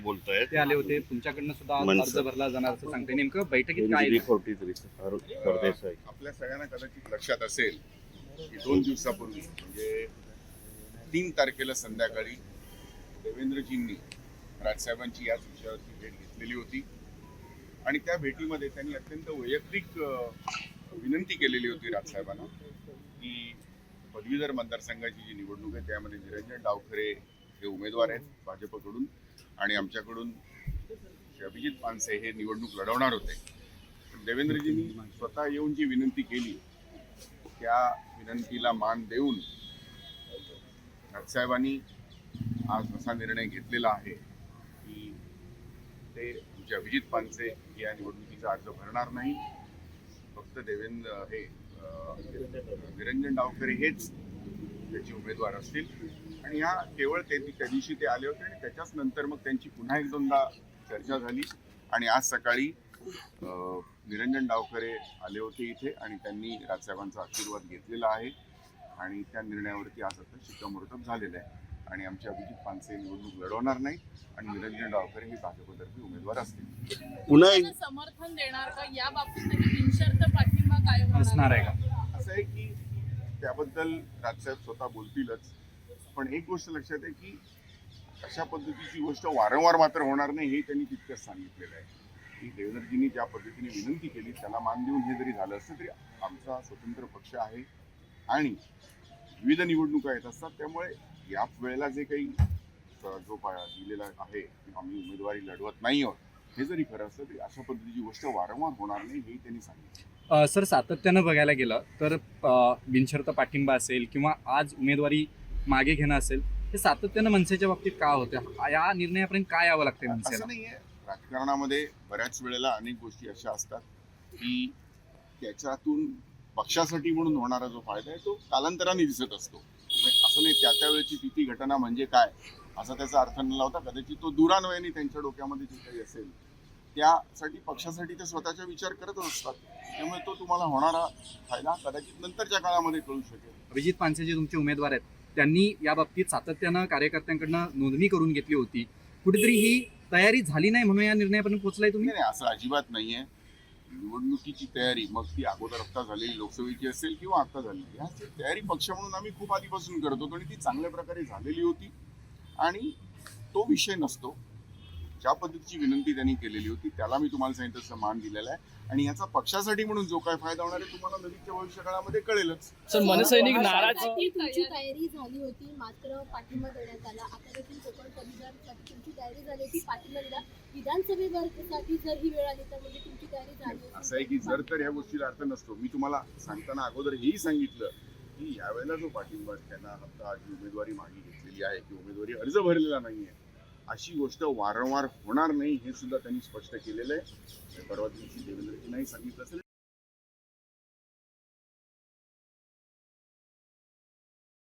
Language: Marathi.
बोलतायत ते आले होते. तुमच्याकडनं सुद्धा. अर्ज भरला जाणार असं सांगते नेमकं बैठकीत काय फोर्टी थ्री आपल्या सगळ्यांना कदाचित लक्षात असेल की दोन दिवसापूर्वी म्हणजे तीन तारखेला संध्याकाळी देवेंद्रजींनी राजसाहेबांची याच विषयावरची भेट घेतलेली होती. आणि त्या भेटीमध्ये त्यांनी अत्यंत वैयक्तिक विनंती केलेली होती राजसाहेबांना की पदवीधर मतदारसंघाची जी निवडणूक आहे त्यामध्ये निरंजन डावखरे हे उमेदवार आहेत भाजपकडून आणि आमच्याकडून अभिजित पानसे हे निवडणूक लढवणार होते. पण देवेंद्रजींनी स्वतः येऊन जी विनंती केली त्या विनंतीला मान देऊन राजसाहेबांनी आज असा निर्णय घेतलेला आहे की ते आमचे अभिजित पानसे या निवडणुकीचा अर्ज भरणार नाही. फक्त देवेंद्र हे निरंजन डावकरे हेच त्याचे उमेदवार असतील. आणि ह्या केवळ ते त्या दिवशी ते आले होते आणि त्याच्याच नंतर मग त्यांची पुन्हा एक दोनदा चर्चा झाली. आणि आज सकाळी निरंजन डावकरे आले होते इथे आणि त्यांनी राजसाहेबांचा आशीर्वाद घेतलेला आहे. आणि त्या निर्णयावरती आज आता शिक्कामोर्तब झालेलं आहे. आणि आमचे अभिजित पानसे निवडणूक लढवणार नाही आणि निरंजन डावकरे हे भाजपतर्फे उमेदवार असतील. पुन्हा एक त्यांना समर्थन देणार का? या बाबतीत त्यांनी पाठिंबा काय असणार आहे की? त्याबद्दल राजसाहेब स्वतः बोलतीलच. पण एक गोष्ट लक्षात आहे की अशा पद्धतीची गोष्ट वारंवार मात्र होणार नाही हे त्यांनी तितकंच सांगितलेलं आहे. की देवेंद्रजींनी ज्या पद्धतीने विनंती केली त्याला मान देऊन हे जरी झालं असतं तरी आमचा स्वतंत्र पक्ष आहे आणि विविध निवडणुका येत असतात. त्यामुळे या वेळेला जे काही जो दिलेला आहे की आम्ही उमेदवारी लढवत नाही आहोत हे जरी खरं असतं तरी अशा पद्धतीची गोष्ट वारंवार होणार नाही हेही त्यांनी सांगितलं. सर सातत्यानं बघायला गेलं तर बिनशर्त पाठिंबा असेल किंवा आज उमेदवारी मागे घेणं असेल हे सातत्यानं मनसेच्या बाबतीत का होतं? या निर्णयापर्यंत काय यावं मनसेला असं नाहीये. राजकारणामध्ये बऱ्याच वेळेला अनेक गोष्टी अशा असतात की त्याच्यातून पक्षासाठी म्हणून होणारा जो फायदा आहे तो कालांतराने दिसत असतो. म्हणजे असं नाही त्या त्या वेळेची तिथी घटना म्हणजे काय? असा त्याचा अर्थ न लावता कदाचित तो दुरान्वयाने त्यांच्या डोक्यामध्ये जे काही असेल त्यासाठी पक्षासाठी ते स्वतःचा विचार करतच असतात. त्यामुळे तो तुम्हाला होणारा फायदा कदाचित नंतरच्या काळामध्ये कळू शकेल. अभिजित पानसे जे तुमचे उमेदवार आहेत त्यांनी या बाबतीत सातत्यानं कार्यकर्त्यांकडनं नोंदणी करून घेतली होती. कुठेतरी ही तयारी झाली नाही म्हणून या निर्णयापर्यंत पोहोचलाय तुम्ही? नाही नाही, असं अजिबात नाहीये. निवडणुकीची तयारी मग ती अगोदर आता झालेली लोकसभेची असेल किंवा आता झालेली ह्या तयारी पक्ष म्हणून आम्ही खूप आधीपासून करत होतो आणि ती चांगल्या प्रकारे झालेली होती. आणि तो विषय नसतो. ज्या पद्धतीची विनंती त्यांनी केलेली होती त्याला मी तुम्हाला सांगितलं तसं मान दिलेला आहे. आणि याचा पक्षासाठी म्हणून जो काय फायदा होणार आहे तुम्हाला नजीकच्या भविष्य काळामध्ये कळेलच. सर मनसैनिक नाराज तुमची तयारी झाली होती मात्र पाठिंबा देण्यात आला. आता देखील कोकण पदवीधरसाठी तुमची तयारी झाली होती पाठिंबा दिला. विधानसभेसाठी जर ही वेळ आली तर म्हणजे तुमची तयारी झाली होती. असं आहे की जर तर ह्या गोष्टीला अर्थ नसतो. मी तुम्हाला सांगताना अगोदर हेही सांगितलं की यावेळेला जो पाठिंबा त्यांना आता उमेदवारी मागे घेतलेली आहे की उमेदवारी अर्ज भरलेला नाहीये अशी गोष्ट वारंवार होणार नाही हे सुद्धा त्यांनी स्पष्ट केलेलं आहे. परवा दिवशी देवेंद्रजींनाही सांगितलं असेल.